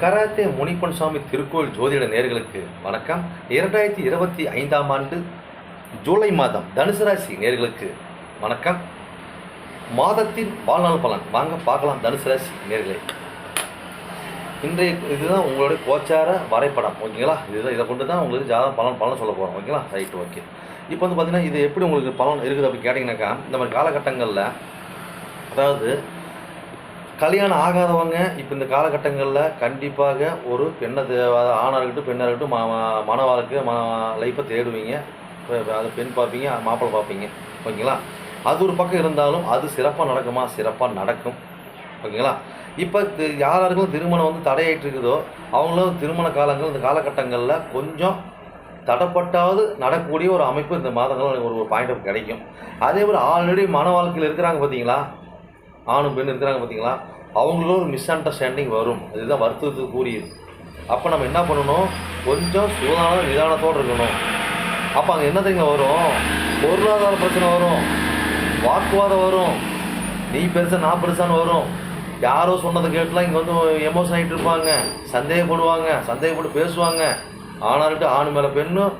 Karate Munippan சுவாமி திருக்கோயில் ஜோதிட நேர்களுக்கு வணக்கம். இரண்டாயிரத்தி இருபத்தி ஐந்தாம் ஆண்டு ஜூலை மாதம் தனுசு ராசி நேர்களுக்கு வணக்கம். மாதத்தின் வாழ்நாள் பலன். வாங்க பார்க்கலாம் தனுசு ராசி இன்றைய இதுதான் உங்களுடைய கோச்சார வரைபடம். ஓகேங்களா? இதுதான் இதை கொண்டு தான் உங்களுக்கு ஜாதகம் பலன் பலன் சொல்ல போகிறோம் ஓகேங்களா? ரைட் ஓகே இப்போ வந்து பார்த்தீங்கன்னா இது எப்படி உங்களுக்கு பலன் இருக்குது அப்படின்னு கேட்டிங்கனாக்கா இந்த மாதிரி காலகட்டங்களில் அதாவது கல்யாணம் ஆகாதவங்க இப்போ இந்த காலகட்டங்களில் கண்டிப்பாக ஒரு பெண்ணை தே- ஆணாக இருக்கட்டும் பெண்ணாக இருக்கட்டும் மா மன வாழ்க்கை ம லைஃப்பை தேடுவீங்க. அது பெண் பார்ப்பீங்க மாப்பிள்ளை பார்ப்பீங்க. ஓகேங்களா? அது ஒரு பக்கம் இருந்தாலும் அது சிறப்பாக நடக்குமா? சிறப்பாக நடக்கும். ஓகேங்களா? இப்போ யாராருக்கும் திருமணம் வந்து தடையாயிட்டு இருக்குதோ அவங்களும் திருமண காலங்கள் இந்த காலகட்டங்களில் கொஞ்சம் தடைப்பட்டாவது நடக்கக்கூடிய ஒரு அமைப்பு இந்த மாதங்கள் ஒரு ஒரு பாயிண்ட் கிடைக்கும். அதே மாதிரி ஆல்ரெடி மன வாழ்க்கையில் இருக்கிறாங்க பார்த்தீங்களா ஆணும் பெண் இருக்கிறாங்க பார்த்தீங்களா அவங்களும் ஒரு மிஸ் அண்டர்ஸ்டாண்டிங் வரும். இதுதான் வருத்தத்துக்கு கூறியது அப்போ நம்ம என்ன பண்ணணும்? கொஞ்சம் சூதான நிதானத்தோடு இருக்கணும். அப்போ அங்கே என்ன தெரியுங்க வரும்? பொருளாதார பிரச்சனை வரும். வாக்குவாதம் வரும். நீ பெருசா நான் பெருசான்னு வரும். யாரோ சொன்னதை கேட்டுலாம் இங்கே வந்து எமோஷன் ஆகிட்டு இருப்பாங்க. சந்தேகப்படுவாங்க. சந்தேகப்பட்டு பேசுவாங்க. ஆனால்ட்டு ஆணு மேலே பெண்ணும்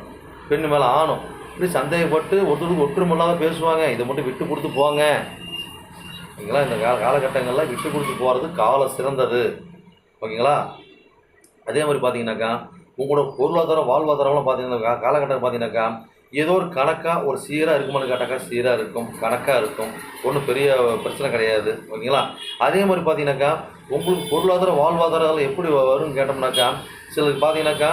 பெண்ணு மேலே ஆணும். இப்படி சந்தேகப்பட்டு ஒருத்தருக்கு ஒற்றுமில்லாத பேசுவாங்க. இதை மட்டும் விட்டு கொடுத்து போங்க. ஓகேங்களா? இந்த கால காலகட்டங்களில் விட்டு கொடுத்து போகிறது காலம் சிறந்தது. ஓகேங்களா? அதே மாதிரி பார்த்தீங்கன்னாக்கா உங்களோட பொருளாதாரம் வாழ்வாதாரம்லாம் பார்த்தீங்கன்னா காலகட்டம் பார்த்தீங்கன்னாக்கா ஏதோ ஒரு கணக்காக ஒரு சீராக இருக்குமான்னு கேட்டாக்கா சீராக இருக்கும் கணக்காக இருக்கும். ஒன்றும் பெரிய பிரச்சனை கிடையாது. ஓகேங்களா? அதே மாதிரி பார்த்தீங்கன்னாக்கா உங்களுக்கு பொருளாதார வாழ்வாதாரம் எப்படி வரும்னு கேட்டோம்னாக்கா சிலருக்கு பார்த்தீங்கன்னாக்கா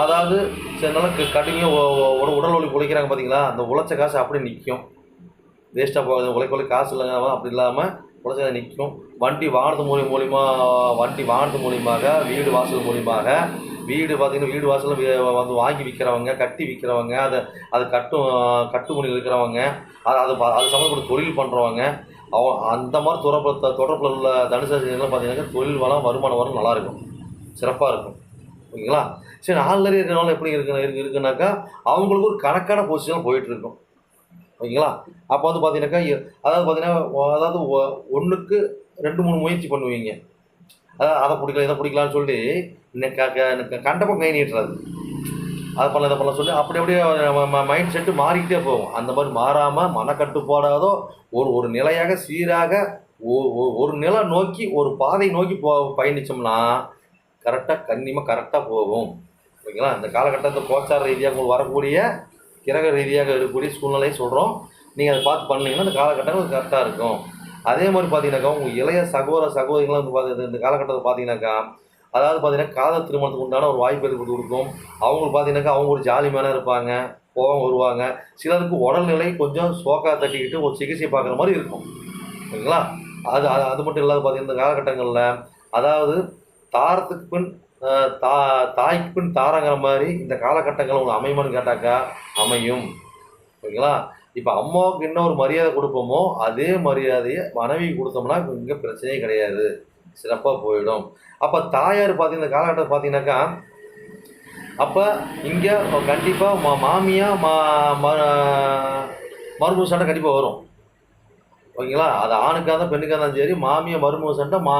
அதாவது சில நாள் கடுமையாக உடல் வலி உழைக்கிறாங்க பார்த்தீங்களா அந்த உழைச்ச காசு அப்படியே நிற்கும் வேஸ்ட்டாக போகாது. உழைக்க உழைக்க காசு இல்லைங்க அப்படி இல்லாமல் உழைச்சதை நிற்கும். வண்டி வாகனத்து மூலியம் மூலிமா வண்டி வாகனத்து மூலியமாக வீடு வாசல் மூலியமாக வீடு பார்த்தீங்கன்னா வீடு வாசலில் வந்து வாங்கி விற்கிறவங்க கட்டி விற்கிறவங்க அதை அது கட்டும் கட்டு இருக்கிறவங்க அது அது அது சம்மந்தப்பட்ட தொழில் பண்ணுறவங்க அவ அந்த மாதிரி தொடர்பு தொடர்பில் உள்ள தனுசு ராசினர்லாம் பார்த்தீங்கன்னா தொழில் வளம் வருமானம் வரும் நல்லாயிருக்கும் சிறப்பாக இருக்கும். ஓகேங்களா? சரி ஆல்ரெடி இருக்கிறவங்க எப்படி இருக்கு இருக்குனாக்கா அவங்களுக்கு ஒரு கணக்கான பொசிஷனில் போயிட்டுருக்கும் ஓகேங்களா? அப்போ வந்து பார்த்தீங்கன்னாக்கா அதாவது பார்த்தீங்கன்னா அதாவது ஒன்றுக்கு ரெண்டு மூணு முயற்சி பண்ணுவீங்க. அதாவது அதை பிடிக்கல இதை பிடிக்கலான்னு சொல்லி இன்னைக்கு க- கண்டப்பம் கை நீட்டுறது. அதை பண்ணல இதை பண்ணலாம் சொல்லி அப்படி அப்படியே மைண்ட் செட்டு மாறிக்கிட்டே போகும். அந்த மாதிரி மாறாமல் மனக்கட்டுப்பாடாதோ ஒரு ஒரு நிலையாக சீராக ஒ- ஒரு நிலை நோக்கி ஒரு பாதை நோக்கி போ பயணிச்சோம்னா கரெக்டாக கண்ணியமாக கரெக்டாக போகும். ஓகேங்களா? இந்த காலகட்டத்தில் கோச்சார ரீதியாக உங்களுக்கு வரக்கூடிய கிரக ரீதியாக இருக்கக்கூடிய சூழ்நிலையை சொல்கிறோம் நீங்கள் அதை பார்த்து பண்ணிங்கன்னா அந்த காலகட்டங்கள் கரெக்டாக இருக்கும். அதே மாதிரி பார்த்தீங்கன்னாக்கா உங்கள் இளைய சகோதர சகோதரிகளாம் வந்து பார்த்து இந்த காலகட்டத்தில் பார்த்தீங்கன்னாக்கா அதாவது பார்த்தீங்கன்னா காதல் திருமணத்துக்கு உண்டான ஒரு வாய்ப்பு ஏற்பட்டு கொடுக்கும். அவங்களுக்கு பார்த்தீங்கன்னாக்கா அவங்க ஒரு ஜாலி மேலே இருப்பாங்க கோவம் வருவாங்க. சிலருக்கு உடல்நிலை கொஞ்சம் சோக்கா தட்டிக்கிட்டு ஒரு சிகிச்சை பார்க்குற மாதிரி இருக்கும். ஓகேங்களா அது அது அது மட்டும் இல்லாத பார்த்தீங்கன்னா இந்த காலகட்டங்களில் அதாவது தாரத்துக்கு பின் தா தாய்க்கு பின் தாரங்கிற மாதிரி இந்த காலகட்டங்கள் உங்களுக்கு அமையுமான்னு கேட்டாக்கா அமையும். ஓகேங்களா இப்போ அம்மாவுக்கு என்ன ஒரு மரியாதை கொடுப்போமோ அதே மரியாதையை மனைவி கொடுத்தோம்னா இங்கே பிரச்சனையே கிடையாது. சிறப்பாக போயிடும். அப்போ தாயார் பார்த்தீங்கன்னா இந்த காலகட்டத்தில் பார்த்தீங்கன்னாக்கா அப்போ இங்கே கண்டிப்பாக மா மாமியா மா மருமக சண்டை கண்டிப்பாக வரும். ஓகேங்களா? அது ஆணுக்காக தான் பெண்ணுக்காக இருந்தாலும் சரி மாமியார் மருமக சண்டை மா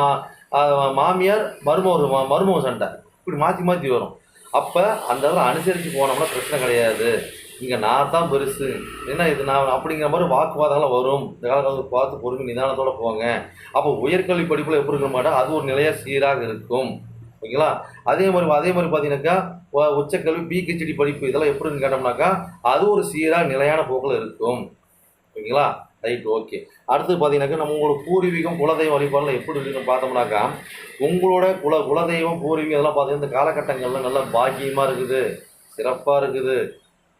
மாமியார் மருமக மருமக சண்டை. இப்படி மாற்றி மாற்றி வரும். அப்போ அந்த இடத்துல அனுசரித்து போனோம்னா பிரச்சனை கிடையாது. இங்கே நான் தான் பெருசு. என்ன இது நான் அப்படிங்கிற மாதிரி வாக்குவாதங்கள்லாம் வரும். இந்த காலத்தில் பார்த்து பொறுமை நிதானத்தோடு போங்க. அப்போ உயர்கல்வி படிப்பில் எப்படி இருக்க மாட்டோம் அது ஒரு நிலையாக சீராக இருக்கும். ஓகேங்களா? அதே மாதிரி அதே மாதிரி பார்த்தீங்கன்னாக்கா உச்சக்கல்வி பிஹெச்டி படிப்பு இதெல்லாம் எப்படின்னு கேட்டோம்னாக்கா அது ஒரு சீராக நிலையான போக்கில் இருக்கும். ஓகேங்களா? Right okay. அடுத்து பார்த்தீங்கன்னாக்கா நம்ம உங்களோட பூர்வீகம் குலதெய்வ வழிபாடுல எப்படி இருக்குன்னு பார்த்தோம்னாக்கா உங்களோட குல குலதெய்வம் பூர்வீகம் இதெல்லாம் பார்த்தீங்கன்னா இந்த காலகட்டங்களில் நல்ல பாக்கியமாக இருக்குது சிறப்பாக இருக்குது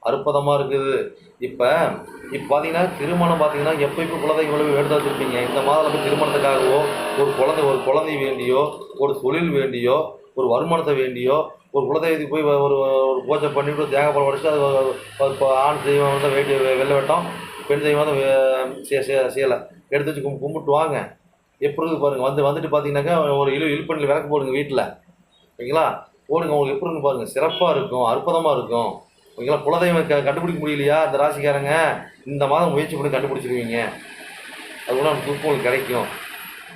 அற்புதமாக இருக்குது. இப்போ இப்போ பார்த்தீங்கன்னா திருமணம் பார்த்தீங்கன்னா எப்போ இப்போ குழந்தைங்க உழவு எடுத்து வச்சுருப்பீங்க. இந்த மாதம் போய் திருமணத்துக்காகவோ ஒரு குழந்தை ஒரு குழந்தை வேண்டியோ ஒரு தொழில் வேண்டியோ ஒரு வருமானத்தை வேண்டியோ ஒரு குலதெய்வத்துக்கு போய் ஒரு ஒரு பூஜை பண்ணிவிட்டு தேங்காய் உடச்சு அது ஆண் தெய்வம் வந்து வேட்டி வெள்ளை வெட்டம் பெண் தெய்வம் செய்யலை. எடுத்து வச்சு கும் கும்பிட்டு வாங்க. எப்படி இருக்குது பாருங்கள் வந்து வந்துட்டு பார்த்தீங்கன்னாக்கா ஒரு இழு இழுப்பண்ணில் விளக்கு போடுங்க வீட்டில் ஓகேங்களா? போடுங்க உங்களுக்கு எப்படி பாருங்கள் சிறப்பாக இருக்கும் அற்புதமாக இருக்கும். ஓகேங்களா? குலதெய்வம் க கண்டுபிடிக்க முடியலையா இந்த ராசிக்காரங்க? இந்த மாதம் முயற்சி பண்ணி கண்டுபிடிச்சிருவீங்க. அது கூட துப்பு உங்களுக்கு கிடைக்கும்.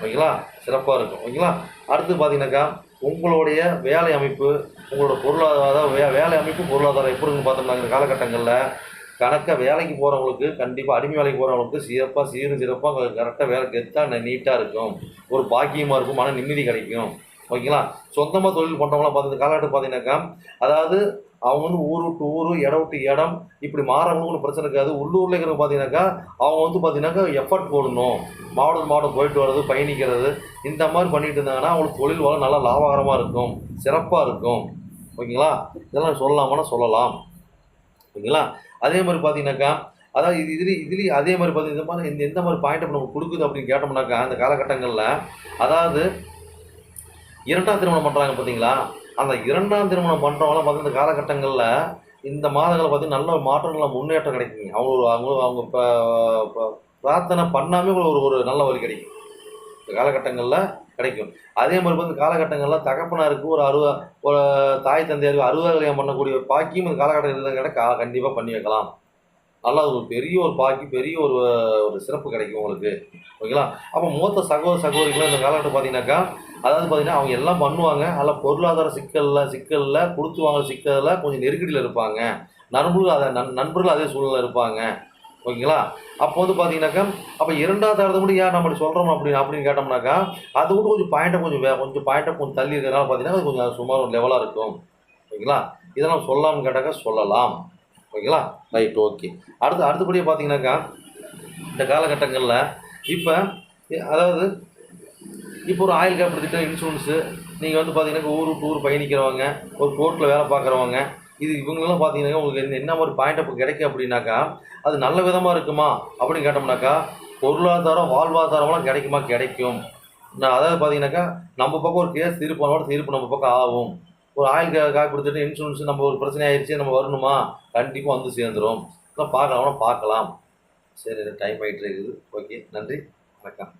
ஓகேங்களா? சிறப்பாக இருக்கும். ஓகேங்களா? அடுத்து பார்த்தீங்கன்னாக்கா உங்களுடைய வேலை அமைப்பு உங்களோட பொருளாதார வே வேலை அமைப்பு பொருளாதாரம் எப்படி இருக்குன்னு பார்த்தோம்னா இந்த காலகட்டங்களில் கணக்காக வேலைக்கு போகிறவங்களுக்கு கண்டிப்பாக அடிமை வேலைக்கு போகிறவங்களுக்கு சிறப்பாக சீரும் சிறப்பாக கரெக்டாக வேலை கெத்தாக நீட்டாக இருக்கும். ஒரு பாக்கியமாக இருக்கும் மன நிம்மதி கிடைக்கும். ஓகேங்களா? சொந்தமாக தொழில் பண்ணுறவங்களாம் பார்த்து காலகட்டம் பார்த்தீங்கன்னாக்கா அதாவது அவங்க வந்து ஊர் விட்டு ஊர் இடம் விட்டு இடம் இப்படி மாறவங்களுக்கு பிரச்சனை இருக்காது. உள்ளூரில் இருக்கிறவங்க பார்த்தீங்கன்னாக்கா அவங்க வந்து பார்த்தீங்கன்னாக்கா எஃபர்ட் போடணும். மாவட்டம் மாவட்டம் போயிட்டு வர்றது பயணிக்கிறது இந்த மாதிரி பண்ணிட்டு இருந்தாங்கன்னா அவங்களுக்கு தொழில் வளம் நல்லா லாபகரமாக இருக்கும் சிறப்பாக இருக்கும். ஓகேங்களா? இதெல்லாம் சொல்லலாமான்னா சொல்லலாம். ஓகேங்களா? அதே மாதிரி பார்த்தீங்கன்னாக்கா அதாவது இது இதுலேயும் இதுலேயும் அதே மாதிரி பார்த்தீங்கன்னா இந்த மாதிரி இந்த எந்த மாதிரி பாயிண்ட் நமக்கு கொடுக்குது அப்படின்னு கேட்டோம்னாக்கா அந்த காலகட்டங்களில் அதாவது இரண்டாம் திருமணம் பண்ணுறாங்க பார்த்தீங்களா அந்த இரண்டாம் திருமணம் பண்ணுறவங்களாம் பார்த்தீங்கன்னா இந்த காலகட்டங்களில் இந்த மாதங்களில் பார்த்தீங்கன்னா நல்ல மாற்றங்களில் முன்னேற்றம் கிடைக்குங்க. அவங்களுக்கு அவங்களும் அவங்க இப்போ பிரார்த்தனை பண்ணாமே ஒரு ஒரு நல்ல வழி கிடைக்கும். இந்த காலகட்டங்களில் கிடைக்கும். அதே மாதிரி வந்து காலகட்டங்கள்லாம் தகப்பனாருக்கு ஒரு அறுவ ஒரு தாய் தந்தையாருக்கு அறுபது கல்யாணம் பண்ணக்கூடிய பாக்கியம் இந்த காலகட்டத்தில் கிட்ட கண்டிப்பாக பண்ணி வைக்கலாம். நல்லா ஒரு பெரிய ஒரு பாக்கி பெரிய ஒரு ஒரு சிறப்பு கிடைக்கும் உங்களுக்கு. ஓகேங்களா? அப்போ மூத்த சகோதர சகோதரிகளும் இந்த காலகட்டம் பார்த்தீங்கன்னாக்கா அதாவது பார்த்தீங்கன்னா அவங்க எல்லாம் பண்ணுவாங்க. அதில் பொருளாதார சிக்கலில் சிக்கலில் கொடுத்து வாங்குற சிக்கலில் கொஞ்சம் நெருக்கடியில் இருப்பாங்க. நண்பர்கள் அதை நண் நண்பர்கள் அதே சூழ்நிலை இருப்பாங்க. ஓகேங்களா? அப்போ வந்து பார்த்தீங்கன்னாக்கா அப்போ இரண்டாவது தரத்தை கூட ஏன் நம்ம சொல்கிறோம் அப்படின்னு அப்படின்னு கேட்டோம்னாக்கா அது கூட கொஞ்சம் பாயிண்ட்டை கொஞ்சம் வே கொஞ்சம் பாயிண்ட்டை கொஞ்சம் தள்ளி இருக்கிறனால பார்த்தீங்கன்னா அது கொஞ்சம் சுமார் ஒரு லெவலாக இருக்கும். ஓகேங்களா? இதெல்லாம் சொல்லலாம்னு கேட்டாக்கா சொல்லலாம். ஓகேங்களா? ரைட் ஓகே அடுத்து அடுத்தபடியாக பார்த்தீங்கன்னாக்கா இந்த காலகட்டங்களில் இப்போ அதாவது இப்போ ஒரு ஆயில் காப்பீடு திட்டம் இன்சூரன்ஸு நீங்கள் வந்து பார்த்தீங்கன்னா ஊர் டூர் ஊர் பயணிக்கிறவங்க ஒரு கோர்ட்டில் வேலை பார்க்குறவங்க இது இவங்களெல்லாம் பார்த்தீங்கன்னா உங்களுக்கு என்ன- ஒரு மாதிரி பாயிண்ட் அப்போ கிடைக்கும் அப்படின்னாக்கா அது நல்ல விதமாக இருக்குமா அப்படின்னு கேட்டோம்னாக்கா பொருளாதாரம் வாழ்வாதாரம்லாம் கிடைக்குமா? கிடைக்கும். நான் அதாவது பார்த்தீங்கன்னாக்கா நம்ம பக்கம் ஒரு கேஸ் தீர்ப்பானோட தீர்ப்பு நம்ம பக்கம் ஆகும். ஒரு ஆயில் கா கொடுத்துட்டு இன்சூரன்ஸ் நம்ம ஒரு பிரச்சனை ஆயிடுச்சு நம்ம வரணுமா? கண்டிப்பாக வந்து சேர்ந்துரும். இதெல்லாம் பார்க்கலாம் பார்க்கலாம். சரி டைம் ஆகிட்டு இருக்குது. ஓகே நன்றி. வணக்கம்.